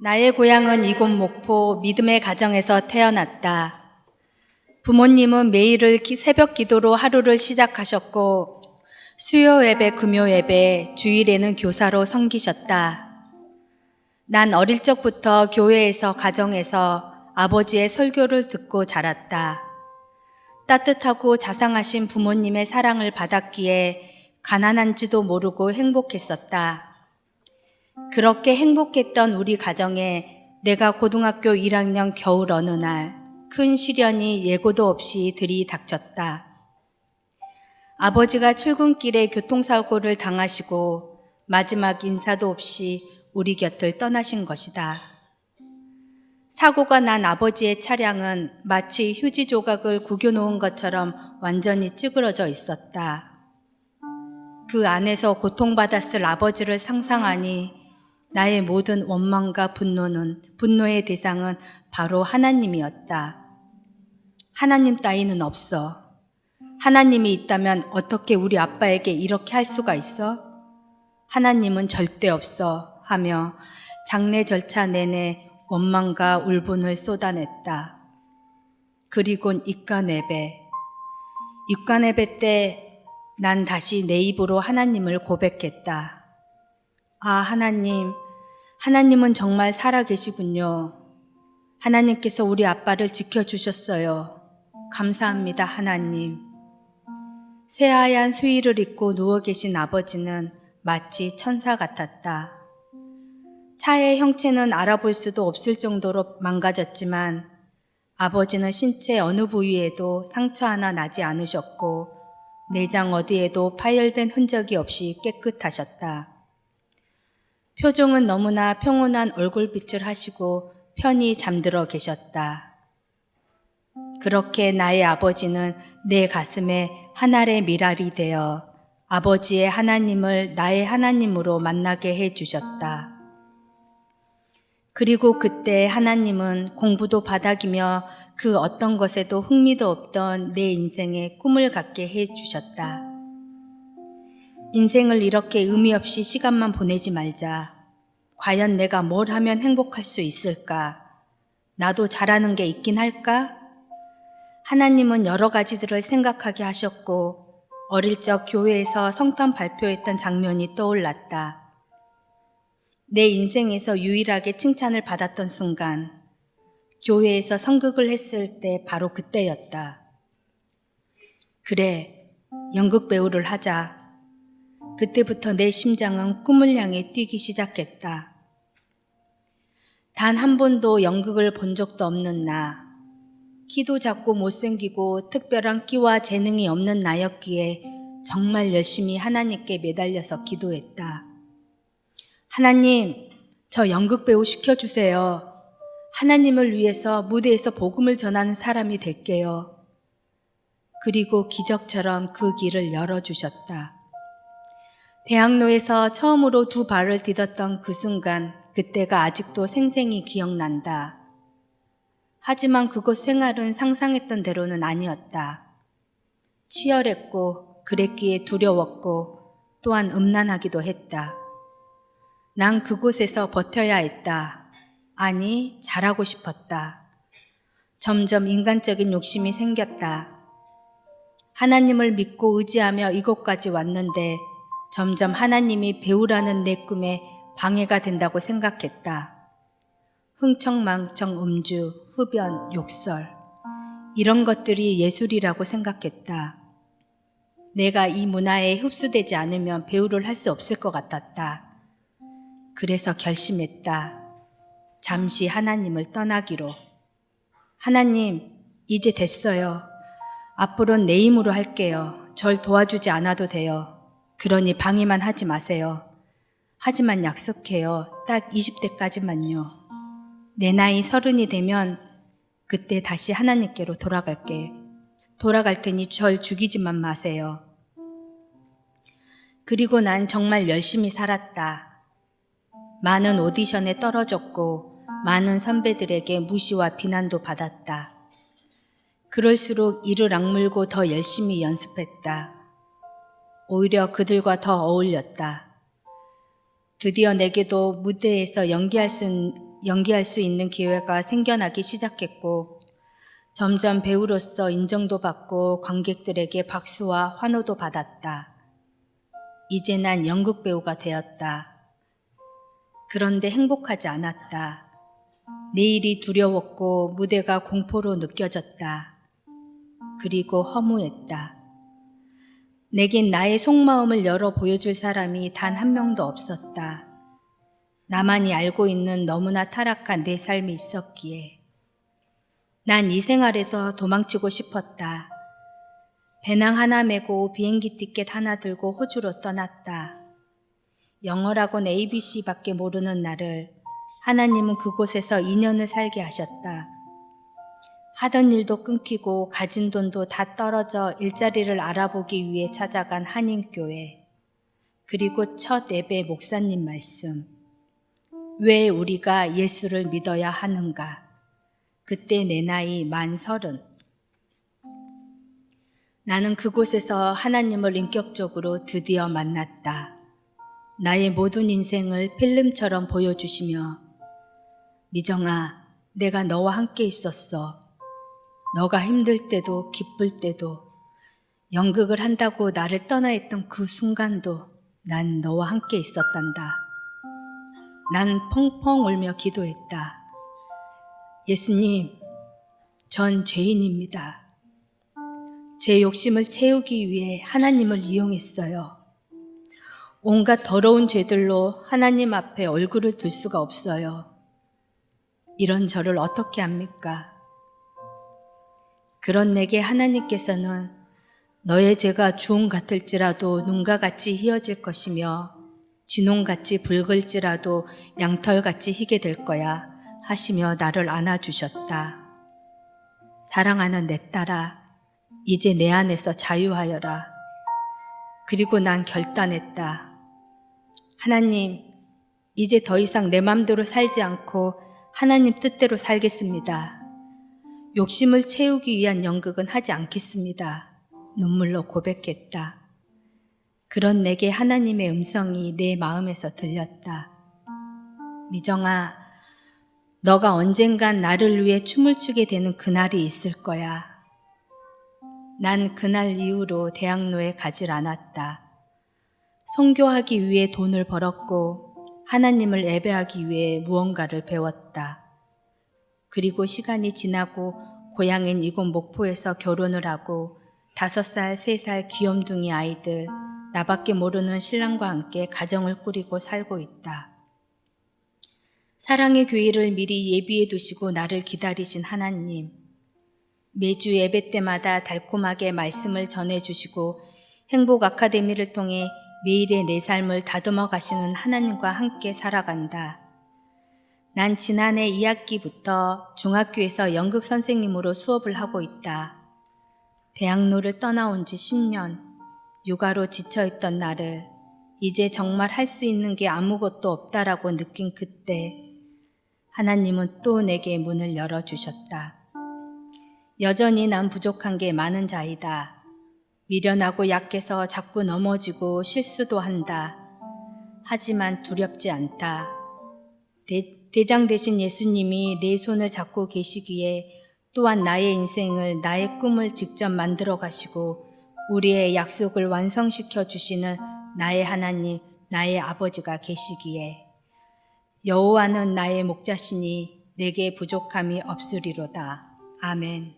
나의 고향은 이곳 목포 믿음의 가정에서 태어났다. 부모님은 매일을 기- 새벽 기도로 하루를 시작하셨고 수요 예배, 금요 예배, 주일에는 교사로 섬기셨다. 난 어릴 적부터 교회에서 가정에서 아버지의 설교를 듣고 자랐다. 따뜻하고 자상하신 부모님의 사랑을 받았기에 가난한지도 모르고 행복했었다. 그렇게 행복했던 우리 가정에 내가 고등학교 1학년 겨울 어느 날 큰 시련이 예고도 없이 들이닥쳤다. 아버지가 출근길에 교통사고를 당하시고 마지막 인사도 없이 우리 곁을 떠나신 것이다. 사고가 난 아버지의 차량은 마치 휴지 조각을 구겨놓은 것처럼 완전히 찌그러져 있었다. 그 안에서 고통받았을 아버지를 상상하니 나의 모든 원망과 분노는, 분노의 대상은 바로 하나님이었다. 하나님 따위는 없어. 하나님이 있다면 어떻게 우리 아빠에게 이렇게 할 수가 있어? 하나님은 절대 없어 하며 장례 절차 내내 원망과 울분을 쏟아냈다. 그리곤 입간 예배. 입간 예배 때 난 다시 내 입으로 하나님을 고백했다. 아, 하나님, 하나님은 정말 살아계시군요. 하나님께서 우리 아빠를 지켜주셨어요. 감사합니다, 하나님. 새하얀 수의를 입고 누워 계신 아버지는 마치 천사 같았다. 차의 형체는 알아볼 수도 없을 정도로 망가졌지만 아버지는 신체 어느 부위에도 상처 하나 나지 않으셨고 내장 어디에도 파열된 흔적이 없이 깨끗하셨다. 표정은 너무나 평온한 얼굴빛을 하시고 편히 잠들어 계셨다. 그렇게 나의 아버지는 내 가슴에 하늘의 미랄이 되어 아버지의 하나님을 나의 하나님으로 만나게 해 주셨다. 그리고 그때 하나님은 공부도 바닥이며 그 어떤 것에도 흥미도 없던 내 인생에 꿈을 갖게 해 주셨다. 인생을 이렇게 의미 없이 시간만 보내지 말자. 과연 내가 뭘 하면 행복할 수 있을까? 나도 잘하는 게 있긴 할까? 하나님은 여러 가지들을 생각하게 하셨고, 어릴 적 교회에서 성탄 발표했던 장면이 떠올랐다. 내 인생에서 유일하게 칭찬을 받았던 순간, 교회에서 성극을 했을 때 바로 그때였다. 그래, 연극 배우를 하자. 그때부터 내 심장은 꿈을 향해 뛰기 시작했다. 단 한 번도 연극을 본 적도 없는 나. 키도 작고 못생기고 특별한 끼와 재능이 없는 나였기에 정말 열심히 하나님께 매달려서 기도했다. 하나님, 저 연극 배우 시켜주세요. 하나님을 위해서 무대에서 복음을 전하는 사람이 될게요. 그리고 기적처럼 그 길을 열어주셨다. 대학로에서 처음으로 두 발을 디뎠던 그 순간, 그때가 아직도 생생히 기억난다. 하지만 그곳 생활은 상상했던 대로는 아니었다. 치열했고, 그랬기에 두려웠고, 또한 음란하기도 했다. 난 그곳에서 버텨야 했다. 아니, 잘하고 싶었다. 점점 인간적인 욕심이 생겼다. 하나님을 믿고 의지하며 이곳까지 왔는데 점점 하나님이 배우라는 내 꿈에 방해가 된다고 생각했다. 흥청망청 음주, 흡연, 욕설. 이런 것들이 예술이라고 생각했다. 내가 이 문화에 흡수되지 않으면 배우를 할 수 없을 것 같았다. 그래서 결심했다. 잠시 하나님을 떠나기로. 하나님, 이제 됐어요. 앞으로는 내 힘으로 할게요. 절 도와주지 않아도 돼요. 그러니 방해만 하지 마세요. 하지만 약속해요. 딱 20대까지만요. 내 나이 서른이 되면 그때 다시 하나님께로 돌아갈게. 돌아갈 테니 절 죽이지만 마세요. 그리고 난 정말 열심히 살았다. 많은 오디션에 떨어졌고 많은 선배들에게 무시와 비난도 받았다. 그럴수록 이를 악물고 더 열심히 연습했다. 오히려 그들과 더 어울렸다. 드디어 내게도 무대에서 연기할 수 연기할 수 있는 기회가 생겨나기 시작했고 점점 배우로서 인정도 받고 관객들에게 박수와 환호도 받았다. 이제 난 연극 배우가 되었다. 그런데 행복하지 않았다. 내일이 두려웠고 무대가 공포로 느껴졌다. 그리고 허무했다. 내겐 나의 속마음을 열어 보여줄 사람이 단 한 명도 없었다. 나만이 알고 있는 너무나 타락한 내 삶이 있었기에. 난 이 생활에서 도망치고 싶었다. 배낭 하나 메고 비행기 티켓 하나 들고 호주로 떠났다. 영어라곤 ABC밖에 모르는 나를 하나님은 그곳에서 2년을 살게 하셨다. 하던 일도 끊기고 가진 돈도 다 떨어져 일자리를 알아보기 위해 찾아간 한인교회. 그리고 첫 예배 목사님 말씀. 왜 우리가 예수를 믿어야 하는가? 그때 내 나이 만 서른. 나는 그곳에서 하나님을 인격적으로 드디어 만났다. 나의 모든 인생을 필름처럼 보여주시며, 미정아, 내가 너와 함께 있었어. 너가 힘들 때도 기쁠 때도 연극을 한다고 나를 떠나 있던 그 순간도 난 너와 함께 있었단다. 난 펑펑 울며 기도했다. 예수님, 전 죄인입니다. 제 욕심을 채우기 위해 하나님을 이용했어요. 온갖 더러운 죄들로 하나님 앞에 얼굴을 둘 수가 없어요. 이런 저를 어떻게 합니까? 그런 내게 하나님께서는 너의 죄가 주홍 같을지라도 눈과 같이 희어질 것이며 진홍같이 붉을지라도 양털같이 희게 될 거야 하시며 나를 안아주셨다. 사랑하는 내 딸아, 이제 내 안에서 자유하여라. 그리고 난 결단했다. 하나님, 이제 더 이상 내 맘대로 살지 않고 하나님 뜻대로 살겠습니다. 욕심을 채우기 위한 연극은 하지 않겠습니다. 눈물로 고백했다. 그런 내게 하나님의 음성이 내 마음에서 들렸다. 미정아, 너가 언젠간 나를 위해 춤을 추게 되는 그날이 있을 거야. 난 그날 이후로 대학로에 가질 않았다. 성교하기 위해 돈을 벌었고 하나님을 예배하기 위해 무언가를 배웠다. 그리고 시간이 지나고 고향인 이곳 목포에서 결혼을 하고 다섯 살, 세 살 귀염둥이 아이들, 나밖에 모르는 신랑과 함께 가정을 꾸리고 살고 있다. 사랑의 교회를 미리 예비해 두시고 나를 기다리신 하나님. 매주 예배 때마다 달콤하게 말씀을 전해 주시고 행복 아카데미를 통해 매일의 내 삶을 다듬어 가시는 하나님과 함께 살아간다. 난 지난해 2학기부터 중학교에서 연극 선생님으로 수업을 하고 있다. 대학로를 떠나온 지 10년, 육아로 지쳐있던 나를 이제 정말 할 수 있는 게 아무것도 없다라고 느낀 그때 하나님은 또 내게 문을 열어주셨다. 여전히 난 부족한 게 많은 자이다. 미련하고 약해서 자꾸 넘어지고 실수도 한다. 하지만 두렵지 않다. 대, 대장 되신 예수님이 내 손을 잡고 계시기에 또한 나의 인생을 나의 꿈을 직접 만들어 가시고 우리의 약속을 완성시켜 주시는 나의 하나님, 나의 아버지가 계시기에 여호와는 나의 목자시니 내게 부족함이 없으리로다. 아멘.